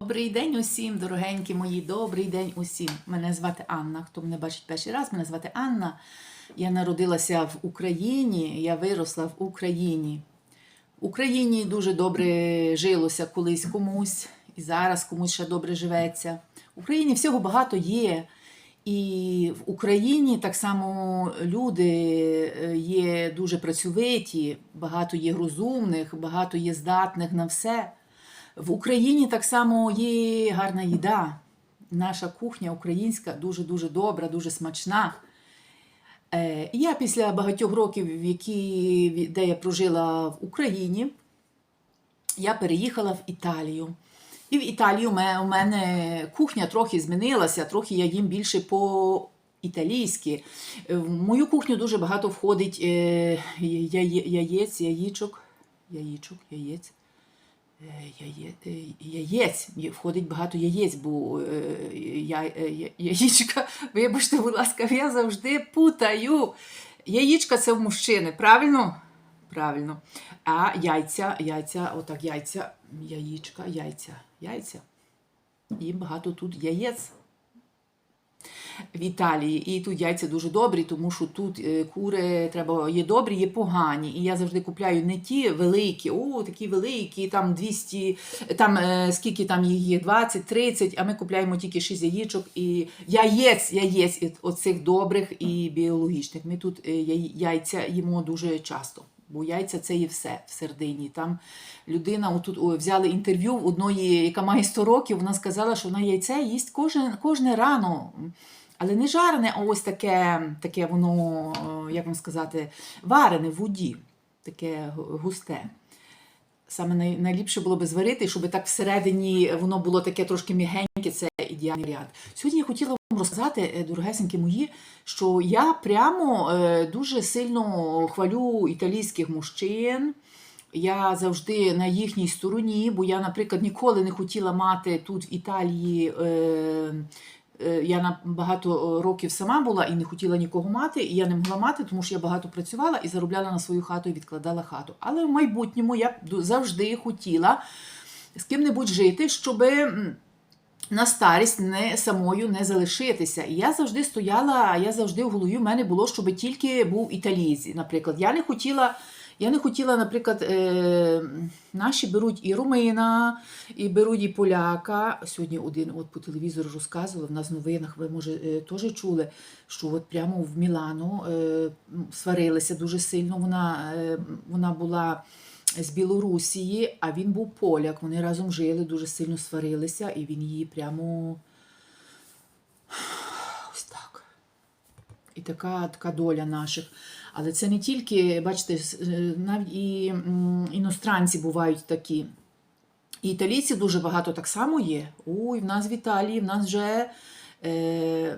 Добрий день усім, дорогенькі мої, добрий день усім. Мене звати Анна. Хто мене бачить перший раз, мене звати Анна. Я народилася в Україні, я виросла в Україні. В Україні дуже добре жилося колись комусь, і зараз комусь ще добре живеться. В Україні всього багато є. І в Україні так само люди е, є дуже працьовиті, багато є розумних, багато є здатних на все. В Україні так само є гарна їда. Наша кухня українська дуже-дуже добра, дуже смачна. Е, Я після багатьох років, які, де я прожила в Україні, я переїхала в Італію. І в Італії у мене, кухня трохи змінилася, трохи я їм більше по-італійськи. Е, В мою кухню дуже багато входить е, яє- яєць, яєчок, яєчок, яєць. Е, е, Яєць, входить багато яєць, бо е, я, я- яєчка, вибачте, будь ласка, я завжди путаю. Яєчка це в мужчини, правильно? Правильно. А яйця, яйця, отак, яйця, яєчка, яйця, яйця. І багато тут яєць в Італії. І тут яйця дуже добрі, тому що тут е, кури треба є добрі, є погані. І я завжди купляю не ті великі, о, такі великі, там 200, там е, скільки там їх є, 20, 30, а ми купляємо тільки 6 яєчок і яєць, яєць оцих добрих і біологічних. Ми тут е, яйця їмо дуже часто. Бо яйця це є все в середині. Там людина отут о, взяли інтерв'ю в одної, яка має 100 років, вона сказала, що вона яйце їсть кожне, кожне рано. Але не жарене, а ось таке, таке воно, як вам сказати, варене в воді, таке густе. Саме най, найліпше було би зварити, щоб так всередині воно було таке трошки м'ягеньке, це ідеальний варіант. Сьогодні я хотіла вам розказати, е, дорогесенькі мої, що я прямо е, дуже сильно хвалю італійських мужчин. Я завжди на їхній стороні, бо я, наприклад, ніколи не хотіла мати тут в Італії. Е, я на багато років сама була і не хотіла нікого мати, і я не могла мати, тому що я багато працювала і заробляла на свою хату і відкладала хату. Але в майбутньому я завжди хотіла з ким-небудь жити, щоб на старість не самою не залишитися. І я завжди стояла, я завжди в голові в мене було, щоб тільки був італійці. Наприклад, я не хотіла. Я не хотіла, наприклад, е, наші беруть і румина, і беруть і поляка. Сьогодні один от по телевізору розказували, в нас в новинах, ви може е, теж чули, що от прямо в Мілану е, сварилися дуже сильно. Вона, вона була з Білорусії, а він був поляк. Вони разом жили, дуже сильно сварилися, і він її прямо ось так. І така, така доля наших. Але це не тільки, бачите, е, навіть і іностранці бувають такі. І італійці дуже багато так само є. Ой, в нас в Італії, в нас вже,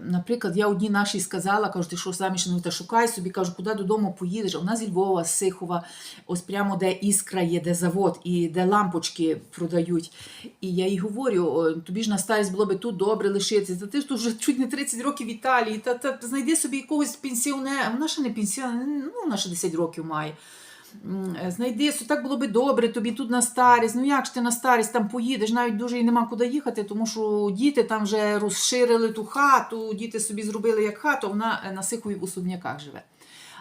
наприклад, я одній нашій сказала, кажу, ти що заміж не та шукай собі, кажу, куди додому поїдеш. В нас Львова, Сихова, ось прямо де іскра є, де завод, і де лампочки продають. І я їй говорю, тобі ж на старість було би тут добре лишитися. Та ти ж тут вже чуть не 30 років в Італії, та, та знайди собі якогось пенсіонера. Вона ще не пенсіонер, ну вона ще 10 років має. Е, Знайди, так було би добре, тобі тут на старість. Ну як ж ти на старість там поїдеш? Навіть дуже і нема куди їхати, тому що діти там вже розширили ту хату, діти собі зробили як хату, вона е, на Сихові особняках живе.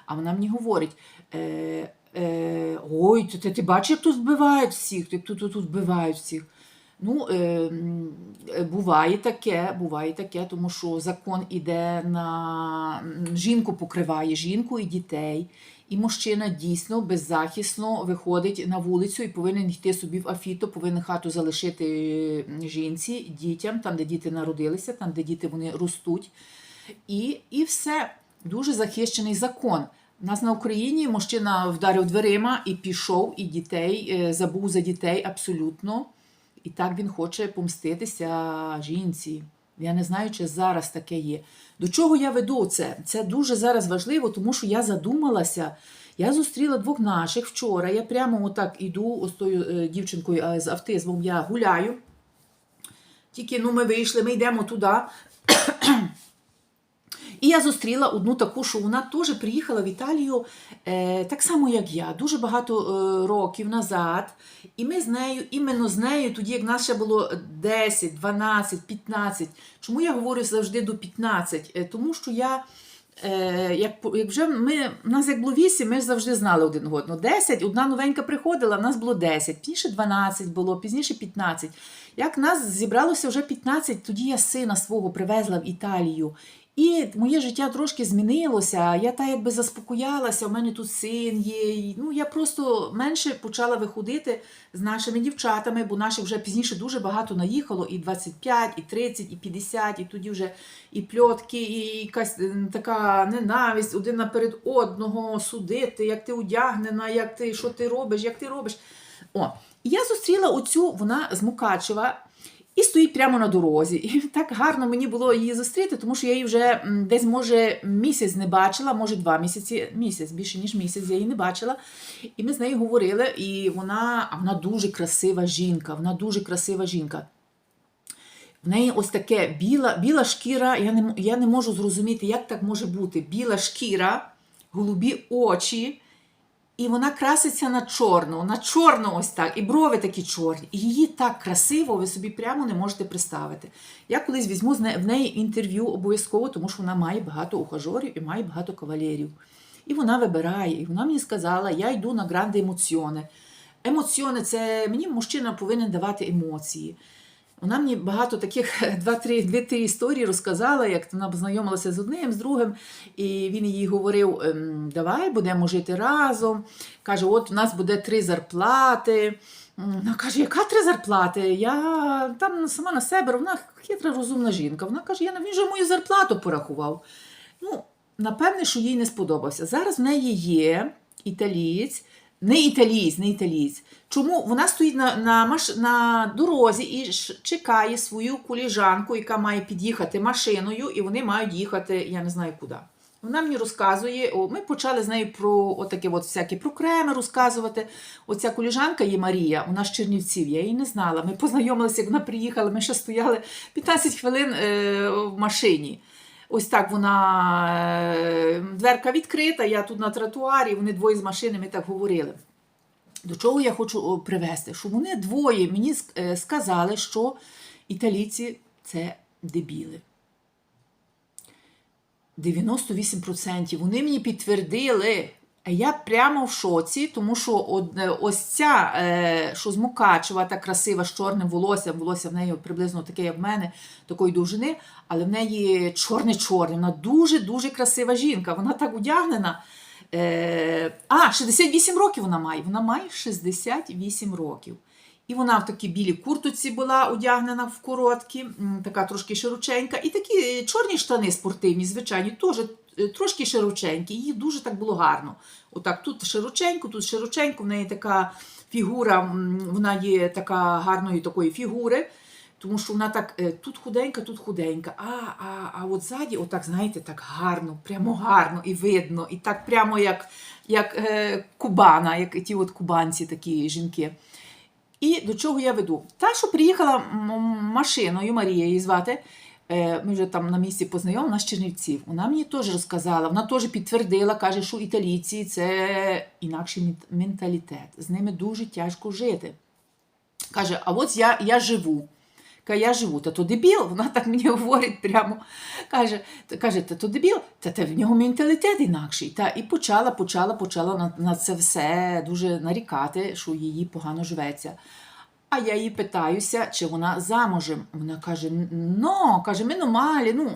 А вона мені говорить: е, е, ой, ти, ти, ти бачиш, як тут вбивають всіх, як тут, тут, тут вбивають всіх. Ну, е, е, буває таке, буває таке, тому що закон іде на жінку покриває жінку і дітей. І мужчина дійсно беззахисно виходить на вулицю і повинен йти собі в афіто, повинен хату залишити жінці, дітям, там, де діти народилися, там, де діти вони ростуть. І, і все дуже захищений закон. У нас на Україні мужчина вдарив дверима і пішов, і дітей е, забув за дітей абсолютно. І так він хоче помститися жінці. Я не знаю, чи зараз таке є. До чого я веду це? Це дуже зараз важливо, тому що я задумалася. Я зустріла двох наших вчора. Я прямо отак іду з тою е, дівчинкою е, з автизмом. Я гуляю. Тільки ну, ми вийшли, ми йдемо туди. І я зустріла одну таку, що вона теж приїхала в Італію е, так само, як я, дуже багато е, років назад. І ми з нею, іменно з нею, тоді як нас ще було 10, 12, 15. Чому я говорю завжди до 15? Е, тому що я. Е, як, як вже ми, нас як було 8, ми завжди знали один одного. 10, одна новенька приходила, в нас було 10, пізніше 12 було, пізніше 15. Як нас зібралося вже 15, тоді я сина свого привезла в Італію. І моє життя трошки змінилося. Я та якби заспокоялася, у мене тут син є. Ну, я просто менше почала виходити з нашими дівчатами, бо наших вже пізніше дуже багато наїхало, і 25, і 30, і 50, і тоді вже і пльотки, і якась е, така ненависть один наперед одного судити, як ти одягнена, як ти, що ти робиш, як ти робиш. О, і я зустріла оцю, вона з Мукачева. І стоїть прямо на дорозі. І так гарно мені було її зустріти, тому що я її вже десь, може, місяць не бачила, може, два місяці, місяць, більше ніж місяць, я її не бачила. І ми з нею говорили, і вона, а вона дуже красива жінка, вона дуже красива жінка. В неї ось таке біла, біла шкіра, я не, я не можу зрозуміти, як так може бути. Біла шкіра, голубі очі, і вона краситься на чорну, на чорну ось так, і брови такі чорні. І її так красиво, ви собі прямо не можете представити. Я колись візьму в неї інтерв'ю обов'язково, тому що вона має багато ухажорів і має багато кавалерів. І вона вибирає, і вона мені сказала, я йду на гранде емоціони. Емоціони це мені мужчина повинен давати емоції. Вона мені багато таких дві-три історії розказала, як вона познайомилася з одним, з другим, і він їй говорив: ем, давай будемо жити разом. Каже, от у нас буде три зарплати. Вона каже, яка три зарплати? Я там сама на себе, вона хитра, розумна жінка. Вона каже, я він же мою зарплату порахував. Ну, напевне, що їй не сподобався. Зараз в неї є італієць, не італієць, не італієць. Чому вона стоїть на, на, на дорозі і чекає свою коліжанку, яка має під'їхати машиною, і вони мають їхати, я не знаю куди. Вона мені розказує, о, ми почали з нею про отаке от всякі про креми розказувати. Оця коліжанка є Марія, вона з Чернівців, я її не знала. Ми познайомилися, як вона приїхала, ми ще стояли 15 хвилин е, в машині. Ось так вона е, дверка відкрита, я тут на тротуарі, вони двоє з машинами так говорили. До чого я хочу привести? Що вони двоє мені е, сказали, що італійці це дебіли. 98%. Вони мені підтвердили. Я прямо в шоці, тому що е, ось ця, е, що з Мукачева, та красива з чорним волоссям, волосся в неї приблизно таке, як в мене, такої довжини, але в неї чорне-чорне. Вона дуже-дуже красива жінка. Вона так одягнена. Е, а, 68 років вона має. Вона має 68 років. І вона в такій білій куртоці була одягнена в короткі, така трошки широченька. І такі чорні штани спортивні, звичайні, теж трошки широченькі. Їй дуже так було гарно. Отак, тут широченько, тут широченько, в неї така фігура, вона є така гарної такої фігури. Тому що вона так е, тут худенька, тут худенька. А, а, а от ззаді, отак, знаєте, так гарно, прямо гарно і видно, і так прямо як, як е, кубана, як ті от кубанці, такі жінки. І до чого я веду? Та, що приїхала машиною, Марія її звати, е, ми вже там на місці познайомилися, з Чернівців. Вона мені теж розказала, вона теж підтвердила, каже, що італійці це інакший менталітет. З ними дуже тяжко жити. Каже, а от я, я живу. Каже, я живу, та то дебіл, вона так мені говорить прямо. Каже, каже, та то дебіл, та, та в нього менталітет інакший. Та і почала, почала, почала на, на це все дуже нарікати, що її погано живеться. А я її питаюся, чи вона замужем. Вона каже: ну, каже, ми нормалі, ну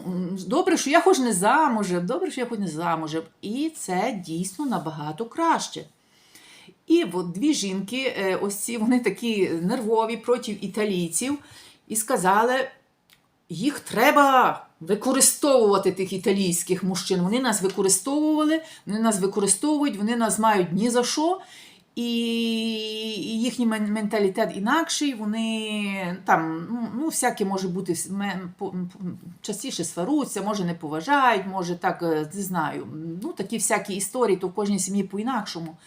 добре, що я хоч не замужем, добре, що я хоч не замужем. І це дійсно набагато краще. І от дві жінки, е, ось ці вони такі нервові проти італійців, і сказали, їх треба використовувати тих італійських мужчин. Вони нас використовували, вони нас використовують, вони нас мають ні за що. І їхній менталітет інакший, вони там, ну, ну всяке може бути частіше сваруться, може не поважають, може так, е, не знаю. Ну, такі всякі історії, то в кожній сім'ї по-інакшому.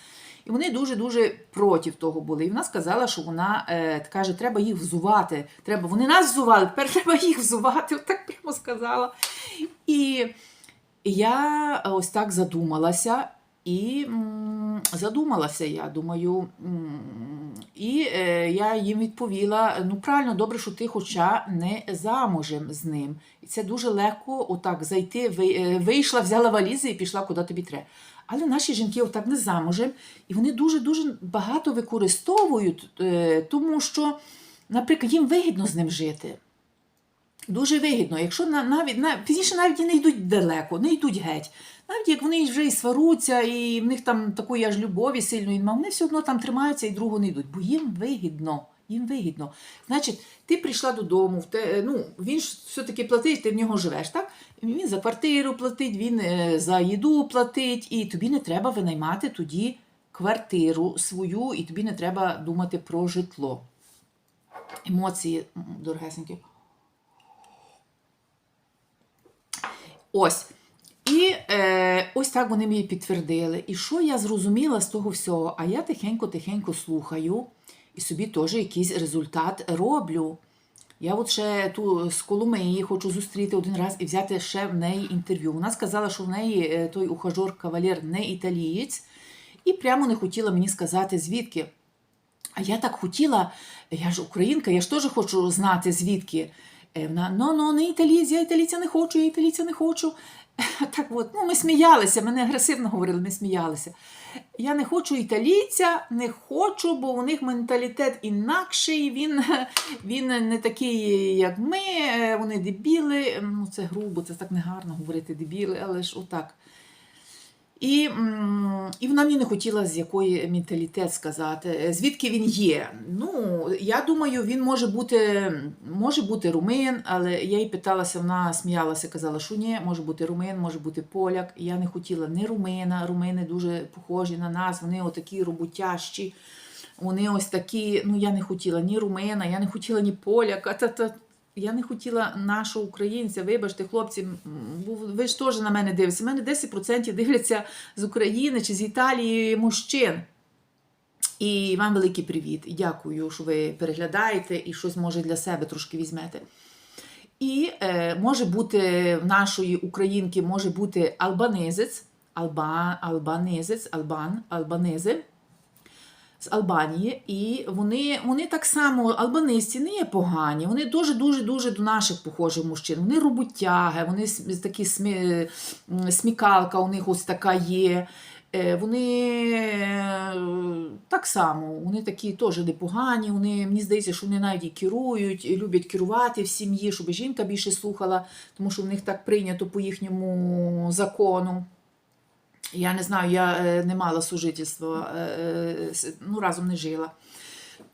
І вони дуже-дуже проти того були. І вона сказала, що вона е, каже, треба їх взувати. Треба, вони нас взували, тепер треба їх взувати. От так прямо сказала. І я ось так задумалася, і задумалася, я думаю, і е, я їм відповіла: ну правильно, добре, що ти хоча не замужем з ним. І це дуже легко отак зайти, е, вийшла, взяла валізи і пішла куди тобі треба. Але наші жінки отак не замужем, і вони дуже-дуже багато використовують, е, тому що, наприклад, їм вигідно з ним жити. Дуже вигідно, якщо на, навіть на, пізніше навіть і не йдуть далеко, не йдуть геть. Навіть як вони вже і сваруться, і в них там такої аж любові сильної немає, вони все одно там тримаються і другу не йдуть, бо їм вигідно. Їм вигідно. Значить, ти прийшла додому, в те, ну, він ж все-таки платить, ти в нього живеш, так? Він за квартиру платить, він е, за їду платить, і тобі не треба винаймати тоді квартиру свою, і тобі не треба думати про житло. Емоції, м, дорогесенькі. Ось. І е, ось так вони мені підтвердили. І що я зрозуміла з того всього? А я тихенько-тихенько слухаю і собі теж якийсь результат роблю. Я от ще ту з Коломиї хочу зустріти один раз і взяти ще в неї інтерв'ю. Вона сказала, що в неї е, той ухажор кавалер не італієць, і прямо не хотіла мені сказати, звідки. А я так хотіла, я ж українка, я ж теж хочу знати, звідки. Е, Вона, ну, ну, не італієць, я італійця не хочу, я італійця не хочу. Так от, ну, ми сміялися, мене агресивно говорили, ми сміялися. Я не хочу італійця, не хочу, бо у них менталітет інакший, він, він не такий, як ми, е, вони дебіли. Ну, це грубо, це так негарно говорити дебіли, але ж отак. І, і вона мені не хотіла з якої менталітет сказати, е, звідки він є. Ну, я думаю, він може бути, може бути румин, але я їй питалася, вона сміялася, казала, що ні, може бути румин, може бути поляк. Я не хотіла ні румина, румини дуже похожі на нас, вони отакі роботящі. Вони ось такі, ну я не хотіла ні румина, я не хотіла ні поляка. Та, та, я не хотіла нашого українця, вибачте, хлопці, ви ж теж на мене дивитеся. У мене 10% дивляться з України чи з Італії мужчин. І вам великий привіт. Дякую, що ви переглядаєте і щось може для себе трошки візьмете. І е, може бути в нашої українки може бути албанезець, алба, албанезець, албан, албанези з Албанії, і вони, вони так само, албанисті, не є погані. Вони дуже дуже дуже до наших похожих мужчин. Вони роботяги, вони такі смі, смікалка у них ось така є. Е, Вони е, так само, вони такі теж непогані. Вони, мені здається, що вони навіть і керують, і люблять керувати в сім'ї, щоб жінка більше слухала, тому що в них так прийнято по їхньому закону. Я не знаю, я е, не мала сужительства, е, е, ну, разом не жила.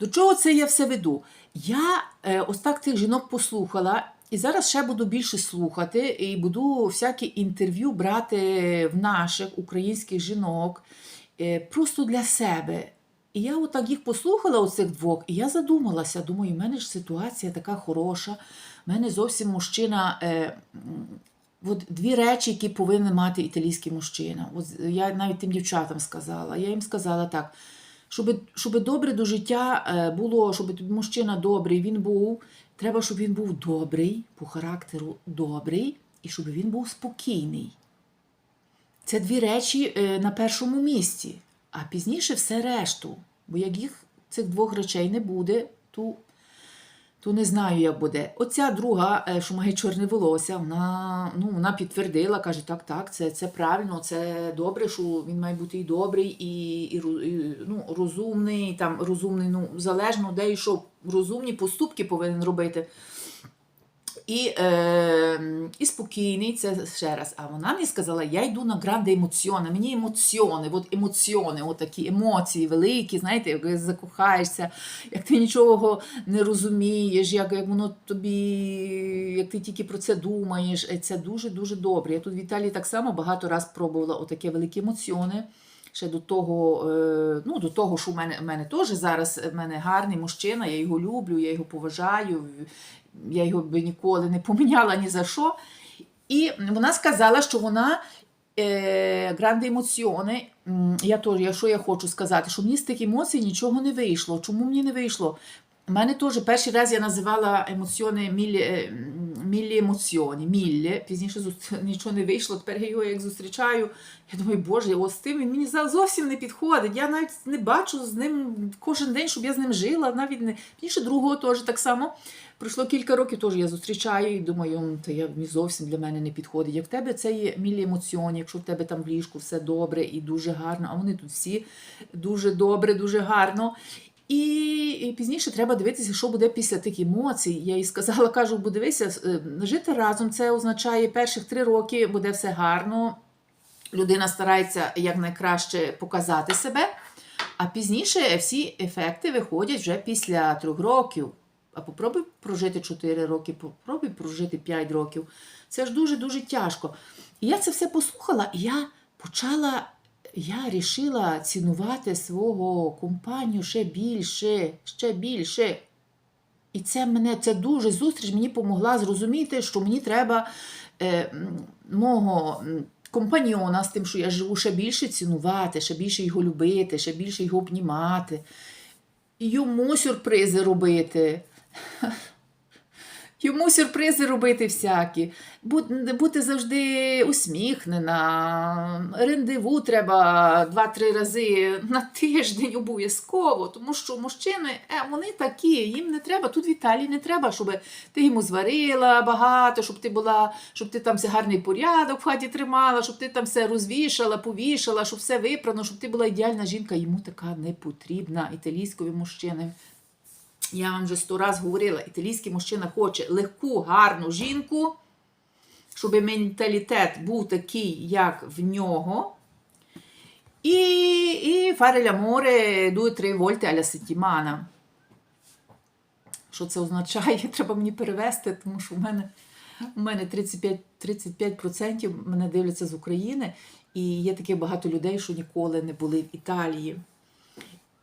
До чого це я все веду? Я ось так тих жінок послухала, і зараз ще буду більше слухати, і буду всякі інтерв'ю брати в наших українських жінок просто для себе. І я отак їх послухала, оцих двох, і я задумалася. Думаю, в мене ж ситуація така хороша. в мене зовсім мужчина. От дві речі, які повинен мати італійський мужчина. От я навіть тим дівчатам сказала. Я їм сказала так, щоб, щоб добре до життя е, було, щоб мужчина добрий він був, треба, щоб він був добрий, по характеру добрий, і щоб він був спокійний. Це дві речі е, на першому місці, а пізніше все решту. Бо як їх цих двох речей не буде, то то не знаю, як буде. Оця друга, е, що має чорне волосся, вона, ну, вона підтвердила, каже, так, так, це, це правильно, це добре, що він має бути і добрий, і, і, і ну, розумний, там, розумний, ну, залежно де що, розумні поступки повинен робити. І, е, і спокійний, це ще раз. А вона мені сказала, я йду на гранде емоціони. Мені емоціони, от емоціони, от такі емоції великі, знаєте, як закохаєшся, як ти нічого не розумієш, як, як воно тобі, як ти тільки про це думаєш. Е, Це дуже-дуже добре. Я тут в Італії так само багато раз пробувала отакі великі емоціони. Ще до того, е, ну, до того, що в мене, в мене теж зараз в мене гарний мужчина, я його люблю, я його поважаю, я його би ніколи не поміняла ні за що. І вона сказала, що вона е, гранде емоціони. Я теж, я що я хочу сказати, що мені з тих емоцій нічого не вийшло. Чому мені не вийшло? У мене теж перший раз я називала емоціони міль, міллі емоціоні. Міллі. Пізніше зус- нічого не вийшло. Тепер я його як зустрічаю. Я думаю, боже, ось тим він мені зовсім не підходить. Я навіть не бачу з ним кожен день, щоб я з ним жила. Навіть не пізніше другого теж так само. Пройшло кілька років, теж я зустрічаю і думаю, «М, та я зовсім для мене не підходить. Як в тебе це є мілі емоціоні, якщо в тебе там в ліжку все добре і дуже гарно, а вони тут всі дуже добре, дуже гарно. І, пізніше треба дивитися, що буде після тих емоцій. Я їй сказала, кажу, бо дивися, е, жити разом це означає перших три роки буде все гарно. Людина старається якнайкраще показати себе, а пізніше всі ефекти виходять вже після трьох років. А попробуй прожити 4 роки, попробуй прожити 5 років. Це ж дуже-дуже тяжко. І я це все послухала, і я почала, я рішила цінувати свого компанію ще більше, ще більше. І це мене, це дуже зустріч мені допомогла зрозуміти, що мені треба е, мого компаньйона з тим, що я живу, ще більше цінувати, ще більше його любити, ще більше його обнімати, йому сюрпризи робити. Йому сюрпризи робити всякі, Бу- бути завжди усміхнена. Рендеву треба два-три рази на тиждень обов'язково, тому що мужчини е, вони такі, їм не треба. Тут в Італії не треба, щоб ти йому зварила багато, щоб ти була, щоб ти там все гарний порядок в хаті тримала, щоб ти там все розвішала, повішала, щоб все випрано, щоб ти була ідеальна жінка. Йому така не потрібна італійської мужчини. Я вам вже сто раз говорила, італійський мужчина хоче легку, гарну жінку, щоб менталітет був такий, як в нього. І, і fare l'amore 2-3 volte alla settimana. Що це означає? Треба мені перевести, тому що в мене, у мене 35%, 35% мене дивляться з України, і є таке багато людей, що ніколи не були в Італії.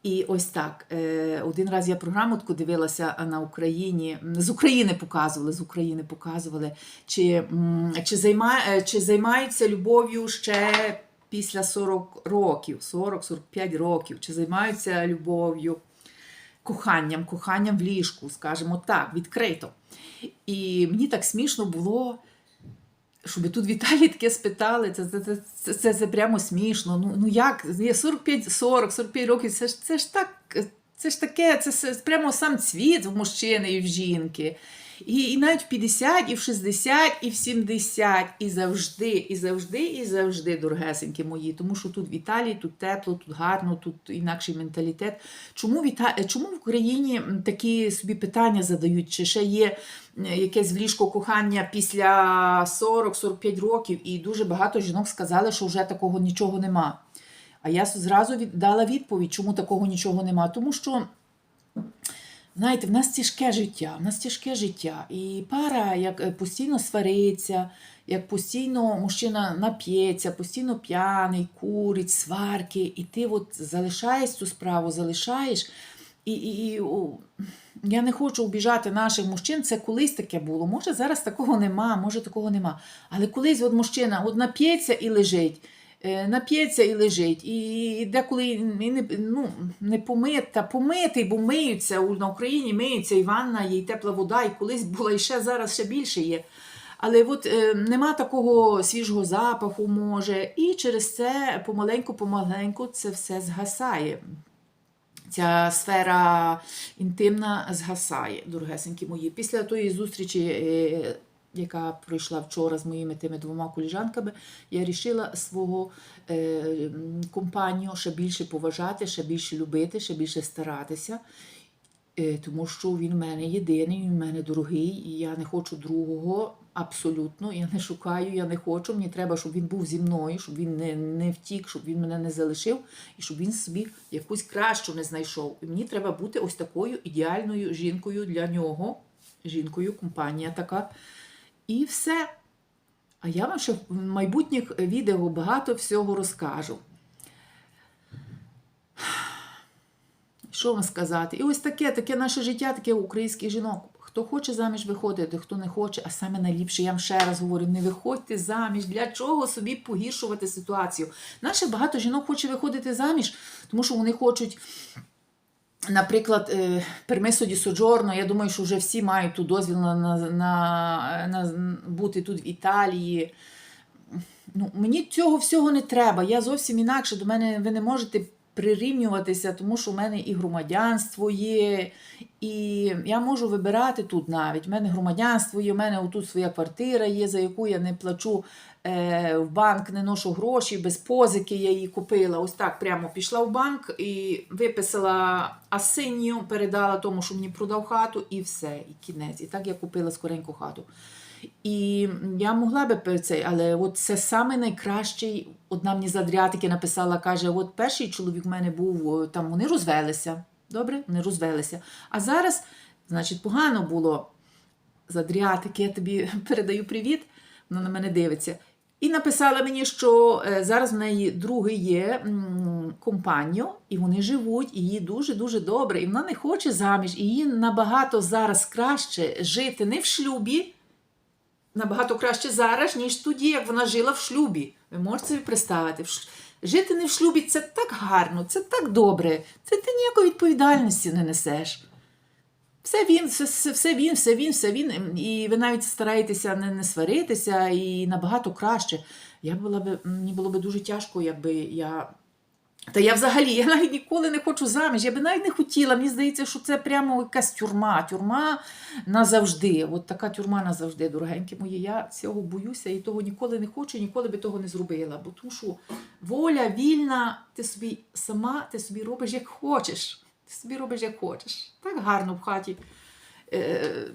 І ось так. е, Один раз я програму дивилася на Україні. З України показували, з України показували, чи, чи, займа, е, чи займаються любов'ю ще після 40 років, 40-45 років, чи займаються любов'ю, коханням, коханням в ліжку, скажімо так, відкрито. І мені так смішно було. Щоб тут Віталій таке спитали, це, це, це, це, це, прямо смішно. Ну, ну як? Є 45, 40, 45 років, це ж, це ж так, це ж таке, це, це прямо сам цвіт в мужчини і в жінки. І, і навіть в 50, і в 60, і в 70, і завжди, і завжди, і завжди, дорогесенькі мої. Тому що тут в Італії, тут тепло, тут гарно, тут інакший менталітет. Чому в, Іта... Чому в Україні такі собі питання задають? Чи ще є якесь в ліжко кохання після 40-45 років? І дуже багато жінок сказали, що вже такого нічого нема. А я зразу від... дала відповідь, чому такого нічого нема. Тому що. Знаєте, в нас тяжке життя, в нас тяжке життя. І пара як е, постійно свариться, як постійно мужчина нап'ється, постійно п'яний, курить, сварки, і ти от залишаєш цю справу, залишаєш. І, і, і о, я не хочу обіжати наших мужчин, це колись таке було. Може, зараз такого нема, може такого нема. Але колись от мужчина от нап'ється і лежить. Е, Нап'ється і лежить, і деколи і не, ну, не помита, помитий, бо миються на Україні миються і ванна, і тепла вода, і колись була, і ще зараз ще більше є. Але от е, нема такого свіжого запаху, може, і через це помаленьку-помаленьку це все згасає. Ця сфера інтимна згасає, дорогесенькі мої. Після тої зустрічі, е, яка пройшла вчора з моїми тими двома коліжанками, я вирішила свого е, компанію ще більше поважати, ще більше любити, ще більше старатися. Е, Тому що він в мене єдиний, він в мене дорогий, і я не хочу другого абсолютно. Я не шукаю, я не хочу. Мені треба, щоб він був зі мною, щоб він не, не втік, щоб він мене не залишив, і щоб він собі якусь кращу не знайшов. І мені треба бути ось такою ідеальною жінкою для нього. Жінкою, компанія така. І все. А я вам ще в майбутніх відео багато всього розкажу. Що вам сказати? І ось таке, таке наше життя, таке українських жінок. Хто хоче заміж виходити, хто не хоче, а саме найліпше, я вам ще раз говорю, не виходьте заміж. Для чого собі погіршувати ситуацію? Наше багато жінок хоче виходити заміж, тому що вони хочуть наприклад, пермисоді пермисо соджорно, я думаю, що вже всі мають тут дозвіл на, на, на, на бути тут в Італії. Ну, мені цього всього не треба. Я зовсім інакше. До мене ви не можете прирівнюватися, тому що в мене і громадянство є, і я можу вибирати тут навіть. У мене громадянство є, у мене отут своя квартира є, за яку я не плачу е, в банк, не ношу гроші, без позики я її купила. Ось так прямо пішла в банк і виписала асинію, передала тому, що мені продав хату, і все, і кінець. І так я купила скореньку хату. І я могла би цей, але от це саме найкращий. Одна мені з написала, каже: от перший чоловік в мене був, там вони розвелися. Добре, вони розвелися. А зараз, значить, погано було з я тобі передаю привіт, вона на мене дивиться. І написала мені, що е, зараз в неї другий є м, компаньо, і вони живуть, і їй дуже-дуже добре. І вона не хоче заміж, і їй набагато зараз краще жити не в шлюбі, набагато краще зараз, ніж тоді, як вона жила в шлюбі. Ви можете собі представити? Жити не в шлюбі це так гарно, це так добре. Це ти ніякої відповідальності не несеш. Все він, все, все, він, все він, все він. І ви навіть стараєтеся не, не сваритися і набагато краще. Я була би, мені було б дуже тяжко, якби я. Та я взагалі я навіть ніколи не хочу заміж. Я би навіть не хотіла. Мені здається, що це прямо якась тюрма. Тюрма назавжди. От така тюрма назавжди, дорогенькі мої. Я цього боюся і того ніколи не хочу, ніколи би того не зробила. Бо тому що воля вільна, ти собі сама, ти собі робиш як хочеш. Ти собі робиш як хочеш. Так гарно в хаті. Е,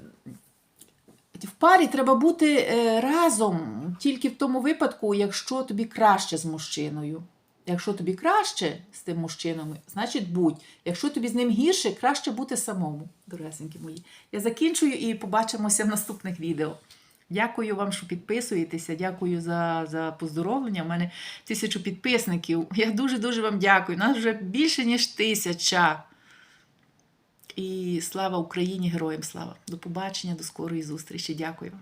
в парі треба бути е, разом тільки в тому випадку, якщо тобі краще з мужчиною. Якщо тобі краще з тим мужчиною, значить будь. Якщо тобі з ним гірше, краще бути самому, дорогесенькі мої. Я закінчую і побачимося в наступних відео. Дякую вам, що підписуєтеся. Дякую за, за поздоровлення. У мене тисячу підписників. Я дуже-дуже вам дякую. Нас вже більше, ніж тисяча. І слава Україні, героям слава! До побачення, до скорої зустрічі. Дякую вам.